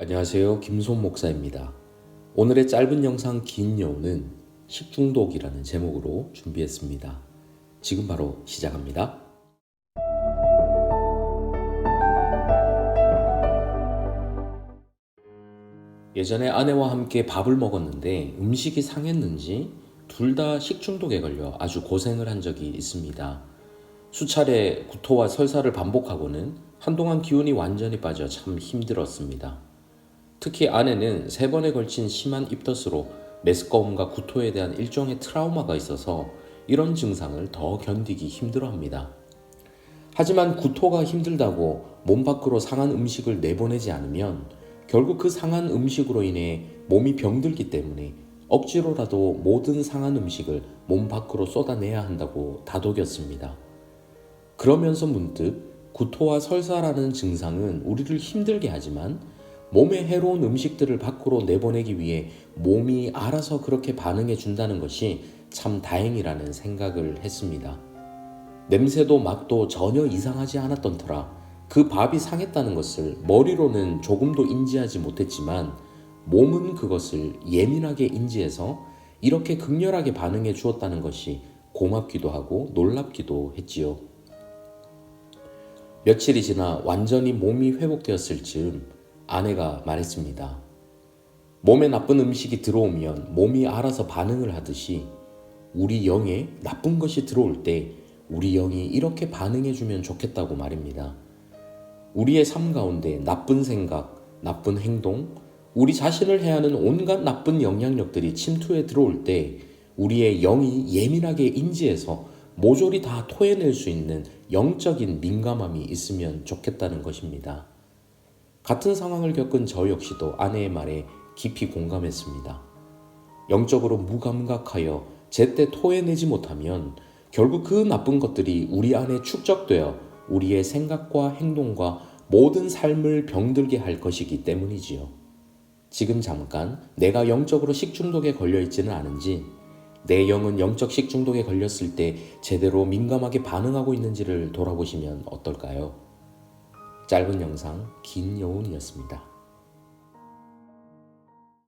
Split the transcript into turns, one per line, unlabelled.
안녕하세요. 김손 목사입니다. 오늘의 짧은 영상 긴 여우는 식중독이라는 제목으로 준비했습니다. 지금 바로 시작합니다. 예전에 아내와 함께 밥을 먹었는데 음식이 상했는지 둘 다 식중독에 걸려 아주 고생을 한 적이 있습니다. 수차례 구토와 설사를 반복하고는 한동안 기운이 완전히 빠져 참 힘들었습니다. 특히 아내는 세 번에 걸친 심한 입덧으로 메스꺼움과 구토에 대한 일종의 트라우마가 있어서 이런 증상을 더 견디기 힘들어합니다. 하지만 구토가 힘들다고 몸 밖으로 상한 음식을 내보내지 않으면 결국 그 상한 음식으로 인해 몸이 병들기 때문에 억지로라도 모든 상한 음식을 몸 밖으로 쏟아내야 한다고 다독였습니다. 그러면서 문득 구토와 설사라는 증상은 우리를 힘들게 하지만 몸에 해로운 음식들을 밖으로 내보내기 위해 몸이 알아서 그렇게 반응해 준다는 것이 참 다행이라는 생각을 했습니다. 냄새도 맛도 전혀 이상하지 않았던 터라 그 밥이 상했다는 것을 머리로는 조금도 인지하지 못했지만 몸은 그것을 예민하게 인지해서 이렇게 극렬하게 반응해 주었다는 것이 고맙기도 하고 놀랍기도 했지요. 며칠이 지나 완전히 몸이 회복되었을 즈음 아내가 말했습니다. 몸에 나쁜 음식이 들어오면 몸이 알아서 반응을 하듯이 우리 영에 나쁜 것이 들어올 때 우리 영이 이렇게 반응해주면 좋겠다고 말입니다. 우리의 삶 가운데 나쁜 생각, 나쁜 행동, 우리 자신을 해하는 온갖 나쁜 영향력들이 침투해 들어올 때 우리의 영이 예민하게 인지해서 모조리 다 토해낼 수 있는 영적인 민감함이 있으면 좋겠다는 것입니다. 같은 상황을 겪은 저 역시도 아내의 말에 깊이 공감했습니다. 영적으로 무감각하여 제때 토해내지 못하면 결국 그 나쁜 것들이 우리 안에 축적되어 우리의 생각과 행동과 모든 삶을 병들게 할 것이기 때문이지요. 지금 잠깐 내가 영적으로 식중독에 걸려 있지는 않은지 내 영은 영적 식중독에 걸렸을 때 제대로 민감하게 반응하고 있는지를 돌아보시면 어떨까요? 짧은 영상 긴 여운이었습니다.